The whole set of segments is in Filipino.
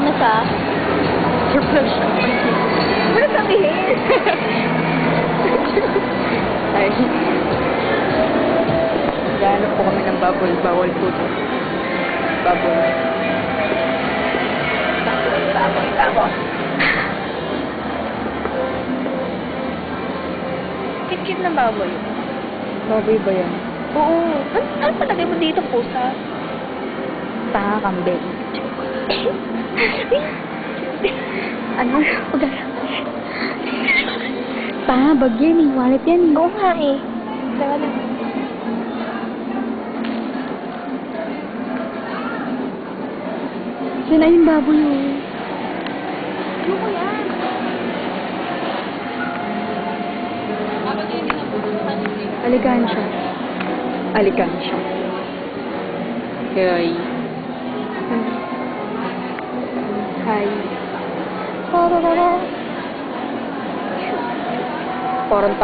kami sa shop. Ano sabihin? Ay. Gahanap po kami ng bubble. Bawal po to. Bubble. Baboy, baboy. Cute-cute na baboy. Baboy ba yan? Oo. Ano, ano palagay mo dito, pusa? Tanga kambing. Ano? Pag Pa, bag yan eh. Wallet yan eh. Oo nga eh. Teka lang. Yan ay yung baboy oh. Ano ko yan? Alikansya. Alikansya. Hi. Hi. Pararara. Parang.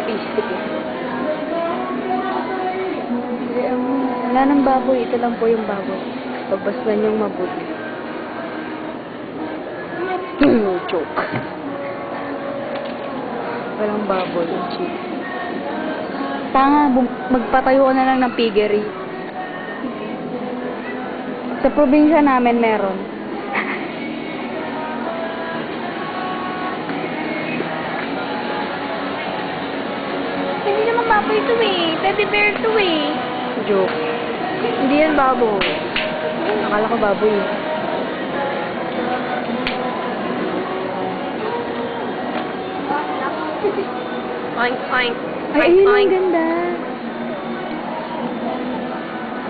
Artistic eh. Hindi, um, Wala nang baboy. Ito lang po yung baboy. Pagbasban niyong mabuti. Joke. Walang baboy. Cheap. Tanga, magpatayo ka na lang ng piggery. Sa probinsya namin meron. Baboy ito eh. Teddy bear ito eh. Joke. Hindi yan baboy. Akala ko baboy. Oink, oink. Ay, ayun ang ganda.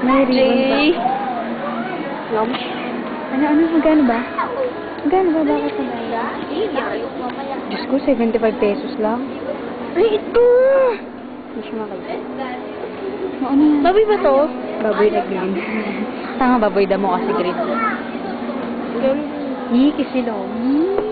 May ribbon pa. Lumsh. Ano, ano, magkano ba? Magkano ba? Bakit magkano? Diyos ko, 75 pesos lang. Ay, ito! Hindi siya ano yan? Baboy ba to? Baboy na green. Tanga baboy damo kasi green. Ih, kisilong.